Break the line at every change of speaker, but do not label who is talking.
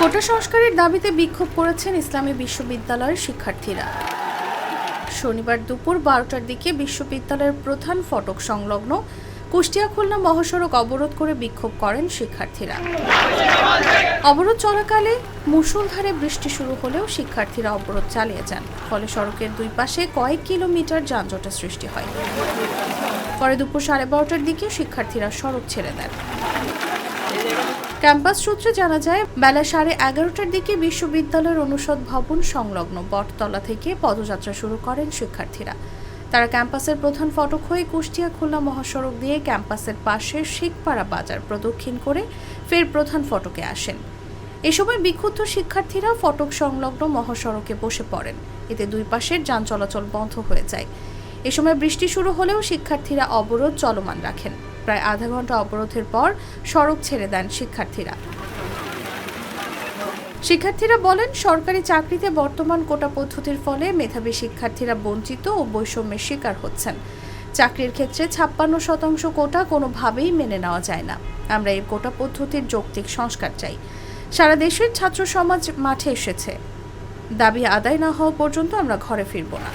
কোটা সংস্কারের দাবিতে বিক্ষোভ করেছেন ইসলামী বিশ্ববিদ্যালয়ের শিক্ষার্থীরা। শনিবার দুপুর বারোটার দিকে বিশ্ববিদ্যালয়ের প্রধান ফটক সংলগ্ন কুষ্টিয়া খুলনা মহাসড়ক অবরোধ করে বিক্ষোভ করেন শিক্ষার্থীরা। অবরোধ চলাকালে মুষলধারে বৃষ্টি শুরু হলেও শিক্ষার্থীরা অবরোধ চালিয়ে যান, ফলে সড়কের দুই পাশে কয়েক কিলোমিটার যানজটের সৃষ্টি হয়। পরে দুপুর সাড়ে বারোটার দিকে শিক্ষার্থীরা সড়ক ছেড়ে দেন। ক্যাম্পাস সূত্রে জানা যায়, বেলা সাড়ে এগারোটার দিকে বিশ্ববিদ্যালয়ের অনুষদ ভবন সংলগ্ন বটতলা থেকে পদযাত্রা শুরু করেন শিক্ষার্থীরা। তারা ক্যাম্পাসের প্রধান ফটক হয়ে কুষ্টিয়া খুলনা মহাসড়ক দিয়ে ক্যাম্পাসের পাশে শিখপাড়া বাজার প্রদক্ষিণ করে ফের প্রধান ফটকে আসেন। এ সময় বিক্ষুব্ধ শিক্ষার্থীরা ফটক সংলগ্ন মহাসড়কে বসে পড়েন। এতে দুই পাশের যান চলাচল বন্ধ হয়ে যায়। এ সময় বৃষ্টি শুরু হলেও শিক্ষার্থীরা অবরোধ চলমান রাখেন। প্রায় আধা ঘণ্টা অবরোধের পর সড়ক ছেড়ে দেন শিক্ষার্থীরা। শিক্ষার্থীরা বলেন, সরকারি চাকরিতে বর্তমান কোটা পদ্ধতির ফলে মেধাবী শিক্ষার্থীরা বঞ্চিত ও বৈষম্যের শিকার হচ্ছেন। চাকরির ক্ষেত্রে ছাপ্পান্ন শতাংশ কোটা কোনোভাবেই মেনে নেওয়া যায় না। আমরা এই কোটা পদ্ধতির যৌক্তিক সংস্কার চাই। সারা দেশের ছাত্র সমাজ মাঠে এসেছে। দাবি আদায় না হওয়া পর্যন্ত আমরা ঘরে ফিরব না।